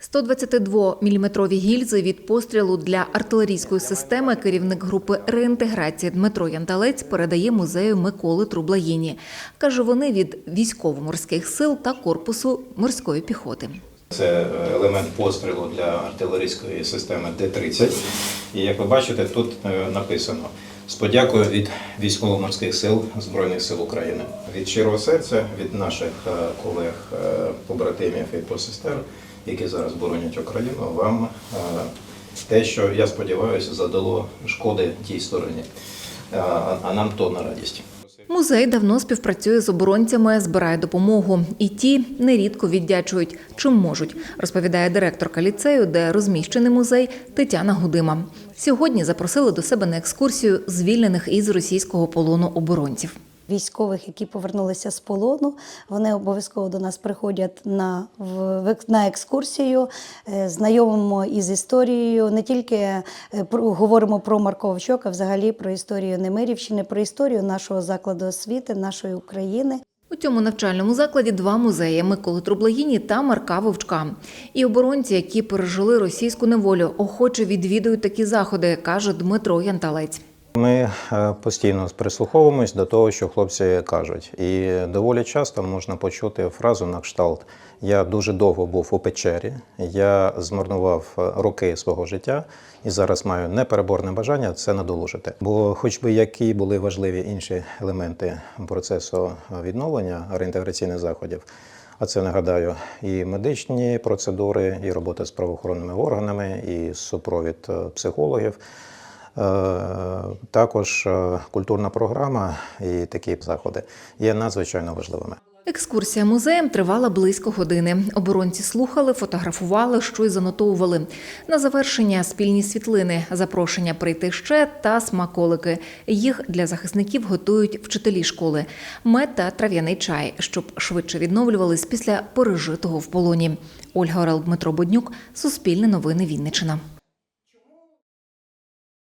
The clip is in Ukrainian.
122-мм гільзи від пострілу для артилерійської системи керівник групи реінтеграції Дмитро Янталець передає музею Миколи Трублаїні. Каже, вони від військово-морських сил та корпусу морської піхоти. Це е, елемент пострілу для артилерійської системи Д-30. І як ви бачите, тут е, написано з подякою від військово-морських сил Збройних сил України. Від щирого серця, від наших е, колег, побратимів і посестер, які зараз боронять Україну, вам е, те, що я сподіваюся, задало шкоди тій стороні, Е, а нам то на радість. Музей давно співпрацює з оборонцями, збирає допомогу, і ті нерідко віддячують чим можуть, розповідає директорка ліцею, де розміщений музей Тетяна Гудима. Сьогодні запросили до себе на екскурсію звільнених із російського полону оборонців. Військових, які повернулися з полону, вони обов'язково до нас приходять на, на екскурсію, е, знайомимо із історією. Не тільки е, говоримо про Марковичок, а взагалі про історію Немирівщини, про історію нашого закладу освіти, нашої України. У цьому навчальному закладі два музеї Миколи Трублаїні та Марка Вовчка. І оборонці, які пережили російську неволю, охоче відвідують такі заходи, каже Дмитро Янталець. Ми е, постійно прислуховуємось до того, що хлопці кажуть, і доволі часто можна почути фразу на кшталт: я дуже довго був у печері, я змарнував е, роки свого життя і зараз маю непереборне бажання це надолужити. Бо, хоч би які були важливі інші елементи процесу відновлення реінтеграційних заходів. А це нагадаю і медичні процедури, і робота з правоохоронними органами, і супровід е, психологів. Е, Також е, культурна програма і такі заходи є надзвичайно важливими. Екскурсія музеєм тривала близько години. Оборонці слухали, фотографували, що й занотовували. На завершення спільні світлини, запрошення прийти ще та смаколики. Їх для захисників готують вчителі школи. Мед та трав'яний чай, щоб швидше відновлювались після пережитого в полоні. Ольга Орел, Дмитро Боднюк, Суспільне новини Вінниччина.